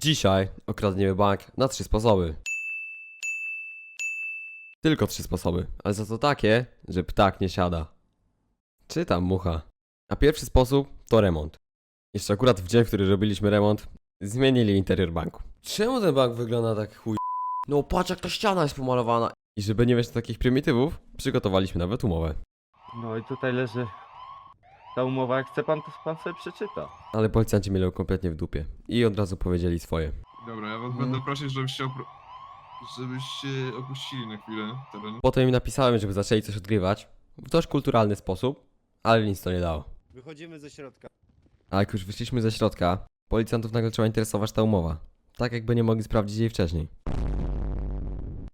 Dzisiaj okradniemy bank na trzy sposoby. Tylko trzy sposoby, ale za to takie, że ptak nie siada. Czy tam mucha. A pierwszy sposób to remont. Jeszcze akurat w dzień, w który robiliśmy remont, zmienili interior banku. Czemu ten bank wygląda tak chuj? No patrz jak ta ściana jest pomalowana. I żeby nie mieć takich prymitywów, przygotowaliśmy nawet umowę. No i tutaj leży ta umowa, jak chce pan, to pan sobie przeczyta. Ale policjanci mieli ją kompletnie w dupie. I od razu powiedzieli swoje. Dobra, ja was będę prosić, żebyście, opro... żebyście opuścili na chwilę teren. Potem im napisałem, żeby zaczęli coś odgrywać. W dość kulturalny sposób, ale nic to nie dało. Wychodzimy ze środka. A jak już wyszliśmy ze środka, policjantów nagle trzeba interesować ta umowa. Tak jakby nie mogli sprawdzić jej wcześniej.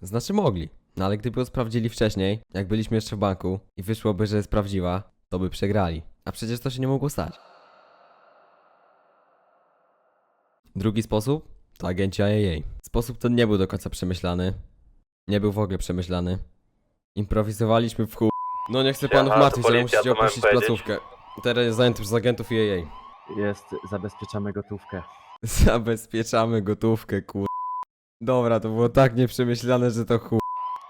Znaczy mogli, no ale gdyby ją sprawdzili wcześniej, jak byliśmy jeszcze w banku i wyszłoby, że jest prawdziwa, to by przegrali. A przecież to się nie mogło stać. Drugi sposób to agenci IAA. Sposób ten nie był do końca przemyślany. Nie był w ogóle przemyślany. Improwizowaliśmy w chuj. No nie chcę panów Aha, to martwić, ale policja, musicie to mam opuścić powiedzieć. placówkę. Teren jest zajęty przez agentów IAA. Jest, zabezpieczamy gotówkę. Zabezpieczamy gotówkę, kur... Dobra, to było tak nieprzemyślane, że to chuj.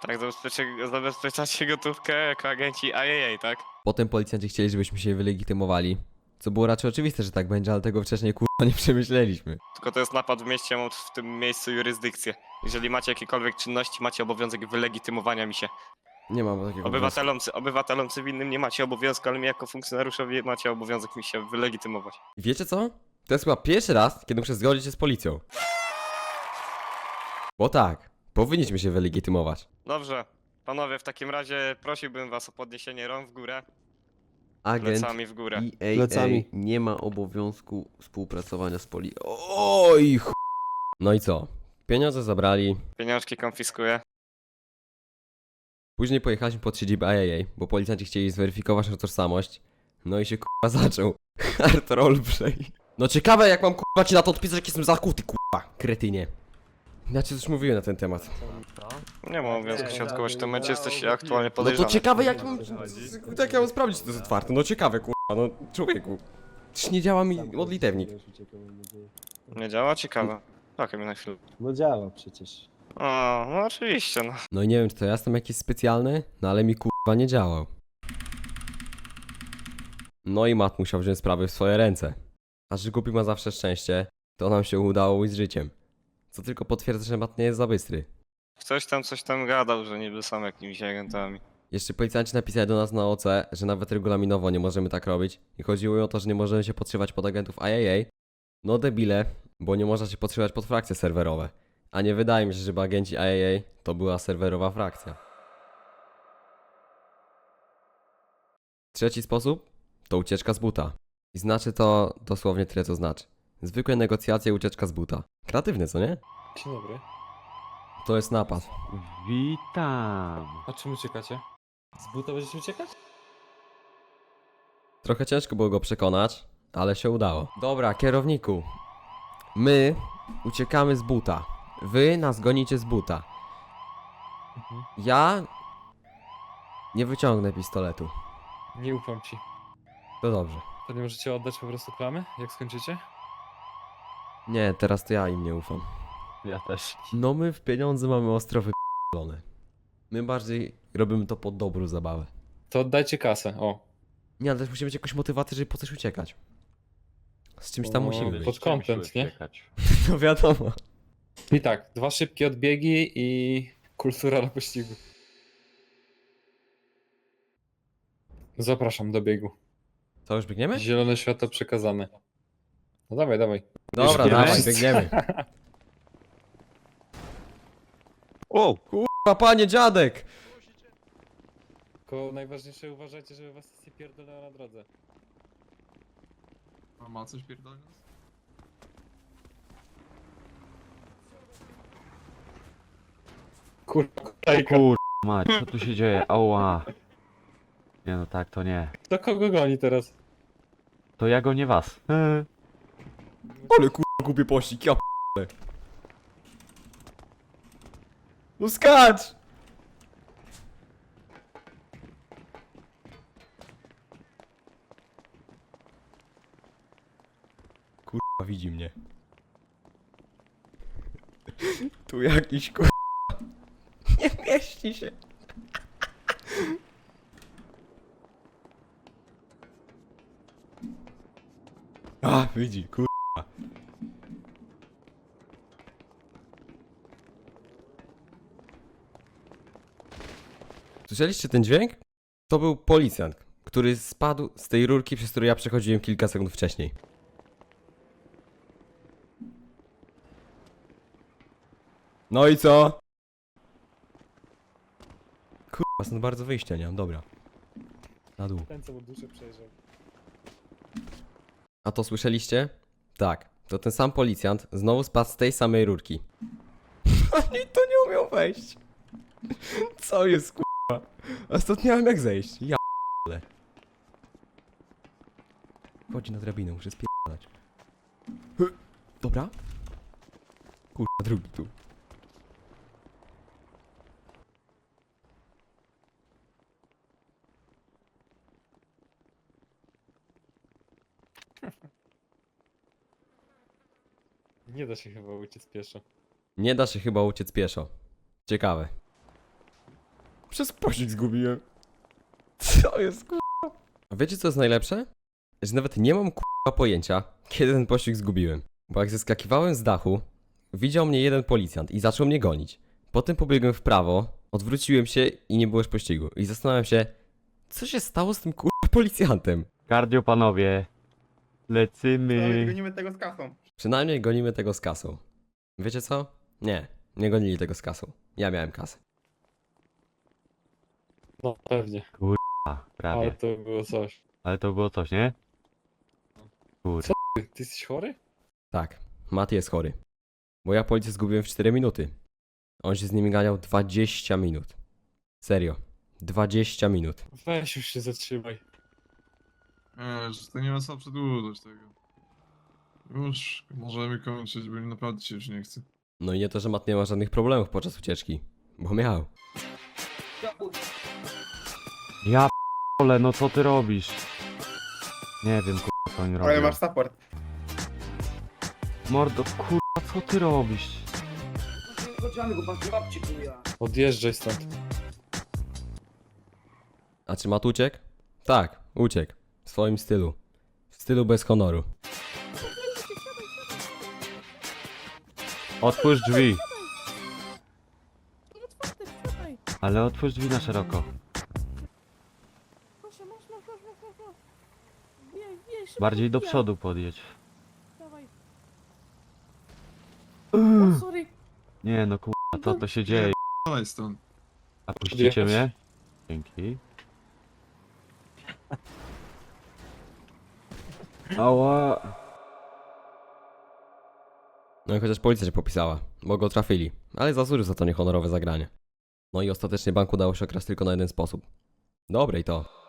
Tak, zabezpieczy- zabezpieczacie gotówkę jako agenci IAA, tak? Potem policjanci chcieli, żebyśmy się wylegitymowali. Co było raczej oczywiste, że tak będzie, ale tego wcześniej kurwa nie przemyśleliśmy. Tylko to jest napad w mieście, mam w tym miejscu jurysdykcję. Jeżeli macie jakiekolwiek czynności, macie obowiązek wylegitymowania mi się. Nie mam takiego Obywatelom, cy- obywatelom cywilnym nie macie obowiązku, ale mi jako funkcjonariuszowi macie obowiązek mi się wylegitymować. wniosku. Wiecie co? To jest chyba pierwszy raz, kiedy muszę zgodzić się z policją. Bo tak, powinniśmy się wylegitymować. Dobrze. Panowie, w takim razie prosiłbym was o podniesienie rąk w górę, Agent plecami w górę. EAA Plecami. nie ma obowiązku współpracowania z poli... Oj chuj. No i co? Pieniądze zabrali, Pieniążki konfiskuję. Później pojechaliśmy pod siedzibę IAA, bo policjanci chcieli zweryfikować naszą tożsamość. No i się kurwa zaczął. Hard roleplay. No ciekawe jak mam kurwa ci na to odpisać jak jestem zakuty kurwa, kretynie. Ja ci coś mówiłem na ten temat. Nie mam odkołać w tym momencie, jesteś aktualnie No to podejrzany. ciekawe jak mam... Jak ja mam sprawdzić czy to jest otwarte? No ciekawe kurwa, no człowieku. Przecież nie działa mi modlitewnik. Nie działa? Ciekawe. Czekaj mi na chwilę. No działa przecież. O, no oczywiście, no. No i nie wiem czy to ja jestem jakiś specjalny, no ale mi kurwa nie działał. No i Mat musiał wziąć sprawy w swoje ręce. A że głupi ma zawsze szczęście, to nam się udało ujść z życiem. Co tylko potwierdza, że Mat nie jest za bystry. Ktoś tam coś tam gadał, że niby są jakimiś agentami. Jeszcze policjanci napisali do nas na OC, że nawet regulaminowo nie możemy tak robić i chodziło o to, że nie możemy się podszywać pod agentów IAA. No debile, bo nie można się podszywać pod frakcje serwerowe. A nie wydaje mi się, żeby agenci IAA to była serwerowa frakcja. Trzeci sposób to ucieczka z buta. I znaczy to dosłownie tyle co znaczy. Zwykłe negocjacje i ucieczka z buta. Kreatywne, co nie? Dzień dobry. To jest napad. Witam. A czym uciekacie? Z buta będziecie uciekać? Trochę ciężko było go przekonać, ale się udało. Dobra, kierowniku. My uciekamy z buta. Wy nas gonicie z buta. Mhm. Ja nie wyciągnę pistoletu. Nie ufam ci. To dobrze. To nie możecie oddać po prostu klamy, jak skończycie? Nie, teraz to ja im nie ufam. Ja też. No my w pieniądze mamy ostro wyp***lone. My bardziej robimy to pod dobrą zabawę. To oddajcie kasę, o. Nie, ale też musimy mieć jakąś motywację, żeby po coś uciekać. Z czymś tam O, musimy być. pod content, nie? No wiadomo. I tak, dwa szybkie odbiegi i kultura na pościgu. Zapraszam do biegu. Co, już biegniemy? Zielone światło przekazane. No dawaj, dawaj. Dobra, Już dawaj, biegniemy. O! A panie dziadek! Tylko najważniejsze uważajcie, żeby was nie pierdolęło na drodze. A ma coś pierdolne? Kurwa, Kur... Mać, co tu się dzieje? Ała. Nie no tak, to nie. To kogo goni teraz? To ja go nie was. Eee. Ale kurwa głupie pościg, ja p***le. No skacz! Kurwa widzi mnie. Tu jakiś kur... Nie mieści się. A, widzi, kur... Słyszeliście ten dźwięk? To był policjant, który spadł z tej rurki, przez którą ja przechodziłem kilka sekund wcześniej. No i co? Kurwa, stąd bardzo wyjścia nie dobra. Na dół. Ten co mu duszę przejrzał. A to słyszeliście? Tak, to ten sam policjant znowu spadł z tej samej rurki. Oni to nie umiał wejść. Co jest kurwa? A stąd nie mam jak zejść. Ja ale. Chodzi na drabinę, muszę spierdalać. Dobra. Kurwa, drugi tu. Nie da się chyba uciec pieszo. Nie da się chyba uciec pieszo. Ciekawe. Przez pościg zgubiłem. Co jest kurwa? A wiecie co jest najlepsze? Że nawet nie mam kurwa pojęcia, kiedy ten pościg zgubiłem. Bo jak zeskakiwałem z dachu, widział mnie jeden policjant i zaczął mnie gonić. Potem pobiegłem w prawo, odwróciłem się i nie było już pościgu. I zastanawiam się, co się stało z tym kurwa policjantem? Kardio panowie. Lecymy. Gonimy tego z kasą. Przynajmniej gonimy tego z kasą. Wiecie co? Nie, nie gonili tego z kasą. Ja miałem kasę. No pewnie. A, Ale prawie. to było coś. Ale to było coś, nie? Kurde. Ty, ty jesteś chory? Tak, Mati jest chory. Bo ja policję zgubiłem w 4 minuty. On się z nimi ganiał 20 minut. Serio. 20 minut. Weź już się zatrzymaj. Wiesz, to nie ma co przedłużać tego. Już możemy kończyć, bo naprawdę się już nie chce. No i nie to, że Mat nie ma żadnych problemów podczas ucieczki. Bo miał. Ja p***ole, no co ty robisz? Nie wiem kurwa co oni Ale robią. masz support. Mordo, kurwa co ty robisz? Odjeżdżaj stąd. A czy Mat uciekł? Tak, uciekł. W swoim stylu. W stylu bez honoru. Otwórz drzwi. Otwarte, wsiadaj. Ale otwórz drzwi na szeroko. Proszę, masz, masz, masz, masz, masz, masz. Bijaj, bijaj, szybko, Bardziej do przodu podjedź. Dawaj. O, sorry. Nie no kurwa, co to się dzieje? Stąd. A puścicie mnie? Dzięki. Ała. No i chociaż policja się popisała, bo go trafili. Ale zasłużył za to niehonorowe zagranie. No i ostatecznie bank udało się okraść tylko na jeden sposób. Dobre i to.